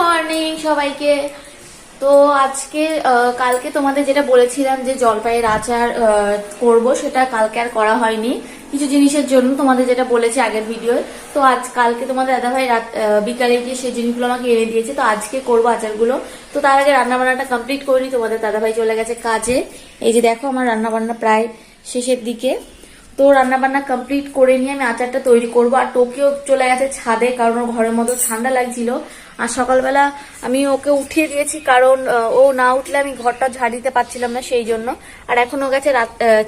Morning সবাইকে। তো আজকে কালকে তোমাদের যেটা বলেছিলাম যে জলপাইয়ের আচার করব, সেটা কালকে আর করা হয়নি। কিছু জিনিসের জন্য তোমাদের যেটা বলেছি আগের ভিডিওয়। তো আজ কালকে তোমাদের দাদাভাই রাত বিকালে গিয়ে সেই জিনিসগুলো আমাকে এনে দিয়েছে। তো আজকে করব আচারগুলো। তো তার আগে রান্না বান্নাটা কমপ্লিট করিনি তোমাদের দাদাভাই চলে গেছে কাজে। এই যে দেখো আমার রান্না বান্না প্রায় শেষের দিকে। তো রান্না বান্না কমপ্লিট করে নিয়ে আমি আচারটা তৈরি করব। আর টোকিও চলে গেছে ছাদে, কারণ ঘরের মতো ঠান্ডা লাগছিল। আর সকালবেলা আমি ওকে উঠিয়ে দিয়েছি কারণ ও না উঠলে আমি ঘরটা ঝাড় দিতে পারছিলাম না সেই জন্য। আর এখন ও গেছে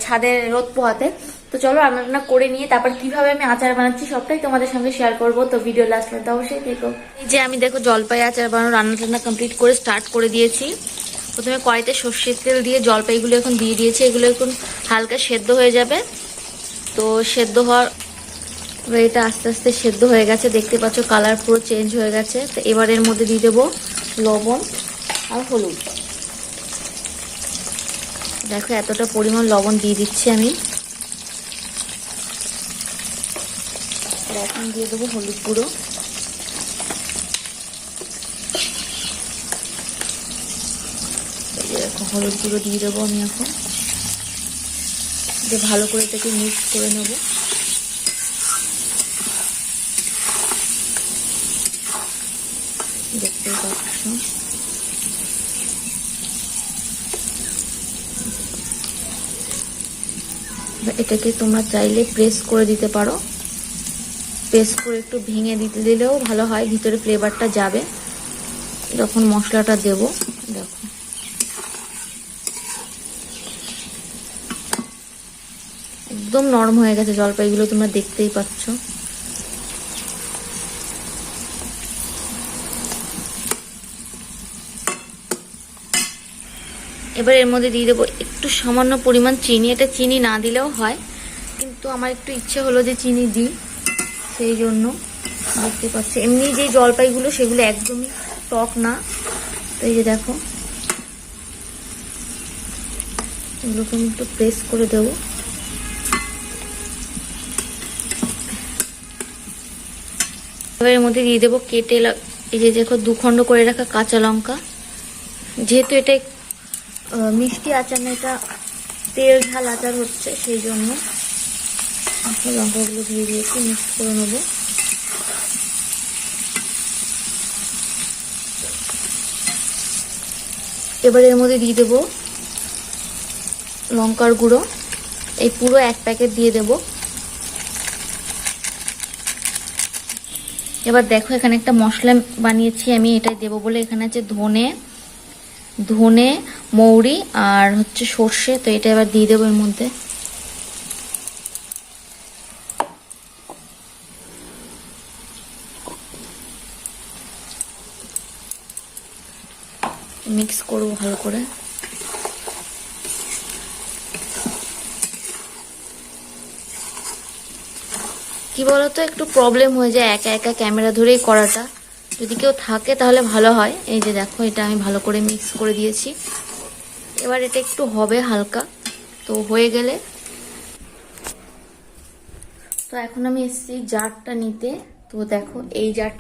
ছাদে রোদ পোহাতে। তো চলো রান্না করে নিয়ে তারপর কীভাবে আমি আচার বানাচ্ছি সবটাই তোমাদের সঙ্গে শেয়ার করব। তো ভিডিও লাস্ট পর্যন্ত অবশ্যই দেখো। এই যে আমি দেখো জলপাই আচার বানানো রান্না টান্না কমপ্লিট করে স্টার্ট করে দিয়েছি। প্রথমে কড়াইতে সর্ষের তেল দিয়ে জলপাইগুলো এখন দিয়ে দিয়েছি। এগুলো এখন হালকা সেদ্ধ হয়ে যাবে। তো সেদ্ধ হওয়ার এবার এটা আস্তে আস্তে সেদ্ধ হয়ে গেছে। দেখতে পাচ্ছ কালার পুরো চেঞ্জ হয়ে গেছে। তো এবার এর মধ্যে দিয়ে দেবো লবণ আর হলুদ। দেখো এতটা পরিমাণ লবণ দিয়ে দিচ্ছি আমি। এখন দিয়ে দেবো হলুদ গুঁড়ো। হলুদ গুঁড়ো দিয়ে দেবো আমি এখন। ভালো করে এটাকে মিক্স করে নেব। দেখতেই পাচ্ছ। এটাকে তোমরা চাইলে প্রেস করে দিতে পারো। প্রেস করে একটু ভেঙে দিতে দিলেও ভালো হয়, ভিতরে ফ্লেভারটা যাবে। যখন মশলাটা দেব, দেখো। একদম নরম হয়ে গেছে জলপাইগুলো, তোমরা দেখতেই পাচ্ছ। এবার এর মধ্যে দিয়ে দেবো একটু সামান্য পরিমাণ চিনি। এটা চিনি না দিলেও হয়, কিন্তু আমার একটু ইচ্ছে হলো যে চিনি দিই, সেই জন্য দেখতে পাচ্ছি। এমনি যে জলপাইগুলো, সেগুলো একদমই টক না। তো এই যে দেখো, এগুলোকে আমি একটু প্রেস করে দেবো। এবার এর মধ্যে দিয়ে দেবো কেটে এই যে দেখো, দুখণ্ড করে রাখা কাঁচা লঙ্কা। যেহেতু এটা মিষ্টি আচার না, এটা তেল ঝাল আচার হচ্ছে, সেই জন্য এখন লঙ্কাগুলো দিয়ে দিয়েছি মিক্স করে নেব। এবার এর মধ্যে দিয়ে দেবো লঙ্কার গুঁড়ো। এই পুরো এক প্যাকেট দিয়ে দেবো। এবার দেখো, এখানে একটা মশলা বানিয়েছি আমি, এটাই দেবো বলে এখানে আছে ধনে ধনে, মৌরি আর হচ্ছে সর্ষে। তো এটা এবার দিয়ে দেবো এর মধ্যে। মিক্স করব ভালো করে। কি বলতো, একটু প্রবলেম হয়ে যায় একা একা ক্যামেরা ধরেই করাটা। যদি কেউ থাকে তাহলে ভালো হয়। এই যে দেখো, এটা আমি ভালো করে মিক্স করে দিয়েছি। এবার এটা একটু হবে হালকা। তো হয়ে গেলে তো এখন আমি এসেছি জারটা নিতে। তো দেখো, এই জার,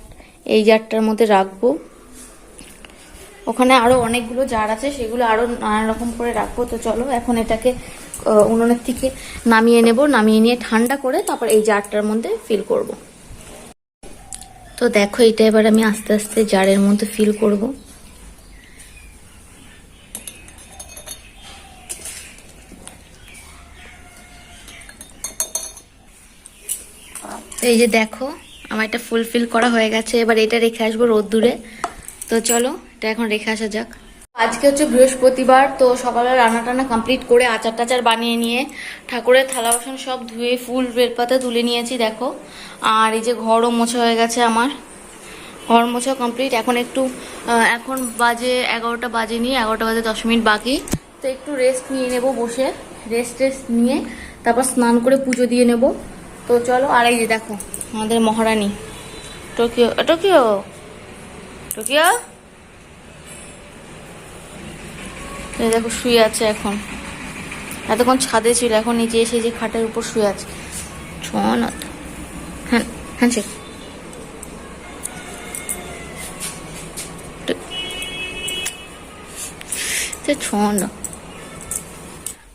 এই জারটার মধ্যে রাখব। ওখানে আরও অনেকগুলো জার আছে, সেগুলো আরও নানা রকম করে রাখব। তো চলো, এখন এটাকে উনুনের থেকে নামিয়ে নেব। নামিয়ে নিয়ে ঠান্ডা করে তারপর এই জারটার মধ্যে ফিল করব। তো দেখো, এটা এবার আমি আস্তে আস্তে জারের মধ্যে ফিল করব। এই যে দেখো, আমার এটা ফুলফিল করা হয়ে গেছে। এবার এটা রেখে আসব রোদ্দুরে। তো চলো, এটা এখন রেখে আসা যাক। আজকে হচ্ছে বৃহস্পতিবার, তো সকালে রান্না টান্না কমপ্লিট করে আচার টাচার বানিয়ে নিয়ে ঠাকুরের থালা বাসন সব ধুয়ে ফুল বেলপাতা তুলে নিয়েছি, দেখো। আর এই যে ঘরও মোছা হয়ে গেছে আমার। ঘর মোছা কমপ্লিট এখন একটু এখন বাজে এগারোটা বাজে নিয়ে এগারোটা বাজে দশ মিনিট বাকি। তো একটু রেস্ট নিয়ে নেব বসে। রেস্ট টেস্ট নিয়ে তারপর স্নান করে পুজো দিয়ে নেব। তো চলো, আর এই যে দেখো, আমাদের মহারানী। Tokyo Tokyo? টোকিও? দেখো শুয়ে আছে এখন এতক্ষণ ছাদে ছিল এখন নিচে এসে যে খাটের উপর শুয়ে আছে ছনাথ হ্যাঁ হ্যাঁ সে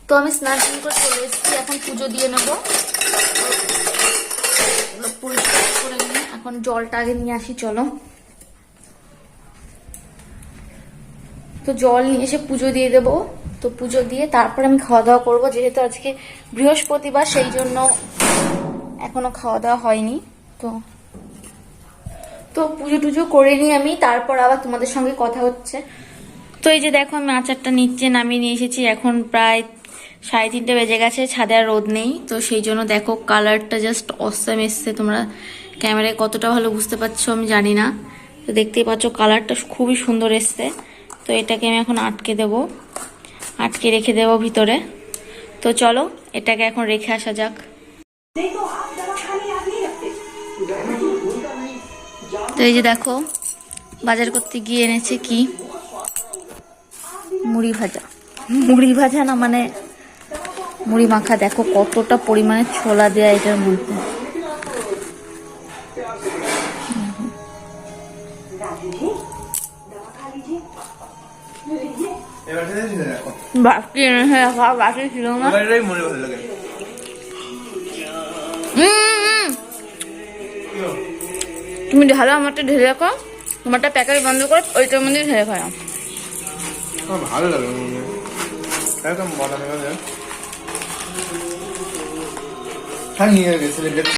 তো আমি স্নান টান করে চলে এসেছি এখন পুজো দিয়ে নেব পরিষ্কার করে নিয়ে এখন জলটা আগে নিয়ে আসি চলো তো জল নিয়ে এসে পুজো দিয়ে দেব। তো পুজো দিয়ে তারপর আমি খাওয়া দাওয়া করব। যেহেতু আজকে বৃহস্পতিবার, সেই জন্য এখনও খাওয়া দাওয়া হয়নি। তো তো পুজো টুজো করে নিয়ে আমি। তারপর আবার তোমাদের সঙ্গে কথা হচ্ছে। তো এই যে দেখো, আমি আচারটা নিচে নামিয়ে নিয়ে এসেছি। এখন প্রায় সাড়ে তিনটে বেজে গেছে, ছাদে আর রোদ নেই। তো সেই জন্য দেখো, কালারটা জাস্ট অসাম এসছে। তোমরা ক্যামেরায় কতটা ভালো বুঝতে পারছ আমি জানি না। তো দেখতেই পাচ্ছ, কালারটা খুবই সুন্দর এসছে। তো এটাকে আমি এখন আটকে দেব। আটকে রেখে দেব ভিতরে। তো চলো, এটাকে এখন রেখে আসা যাক। তো এই যে দেখো, বাজার করতে গিয়ে এনেছে কি? মুড়ি ভাজা। মুড়ি ভাজা না মানে মুড়ি মাখা। দেখো কতটা পরিমাণে ছোলা দেয়া এটার মধ্যে। বাকি এনেছে দেখা বাকি ছিল না। মনে ভালো লাগে। তুমি ঢালো আমারটা ঢেলে রাখো। তোমারটা প্যাকেট বন্ধ করে ওইটার মধ্যে ঢেলে খাও। ভালো লাগে একদম বলা মেলা